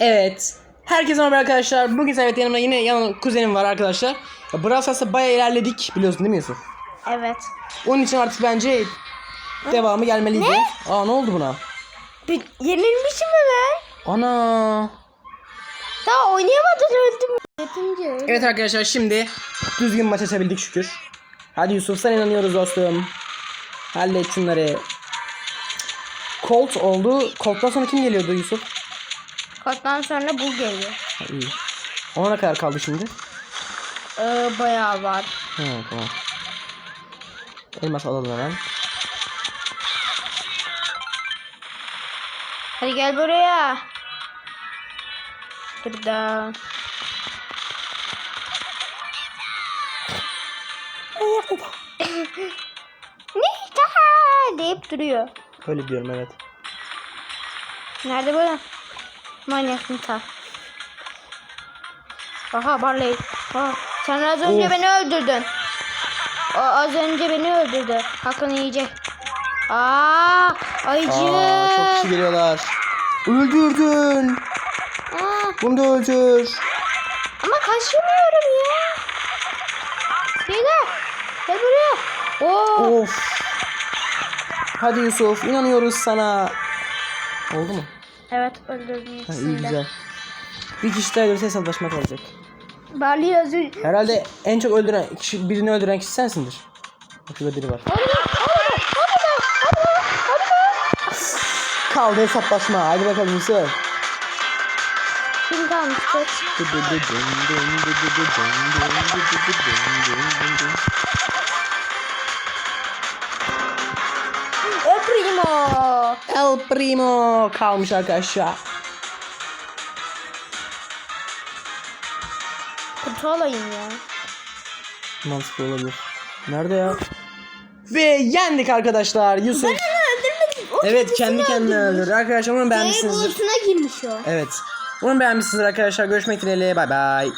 Evet. Herkese merhaba arkadaşlar. Bugün evet yanımda yine yan kuzenim var arkadaşlar. Ya, Brawl Stars'ta bayağı ilerledik biliyorsun değil mi Yusuf? Evet. Onun için artık bence devamı gelmeliydi. Aa ne oldu buna? Bir, yenilmişim mi ben? Ana. Daha oynayamadan öldüm. Yetince. Evet arkadaşlar şimdi düzgün maç açabildik şükür. Hadi Yusuf sen inanıyoruz dostum. Hallet şunları. Colt oldu. Colt'tan sonra kim geliyordu Yusuf? Koddan sonra bu geliyor. Ha, iyi. Ona ne kadar kaldı şimdi? Ee, bayağı var. Ha, tamam. Elmas alalım hemen. Hadi gel buraya. Burada. Nita deyip duruyor. Öyle diyorum evet. Nerede böyle? Manyak Nita. Aha Barley. Aa, sen az önce Of. beni öldürdün. O az önce beni öldürdü. Hakkını yiyecek. Aa, ayıcık. Aa, çok kişi geliyorlar. Öldürdün. Aa, Bunu da öldür. ama kaçamıyorum ya. Beyler. Gel buraya. Oo. Of. Hadi Yusuf inanıyoruz sana. Oldu mu? Evet öldürdüm Ha, iyi de. güzel. Bir kişi daha ölürse hesaplaşma kalacak. Barley az önce. Herhalde en çok öldüren kişi, birini öldüren kişi sensindir. Bak şurada biri var. Kaldı hesaplaşma. Hadi bakalım Yusuf. Kim kalmıştı? El Primo kalmış arkadaşlar. Kutu alayım ya. Mantıklı olabilir. Nerede ya? Ve yendik arkadaşlar Yusuf. öldürmedim. O Evet kendi kendine öldürdü. Arkadaşlar umarım Şey beğenmişsinizdir. bulutuna girmiş o. Evet. Umarım beğenmişsinizdir arkadaşlar. Görüşmek dileğiyle. Bay bay.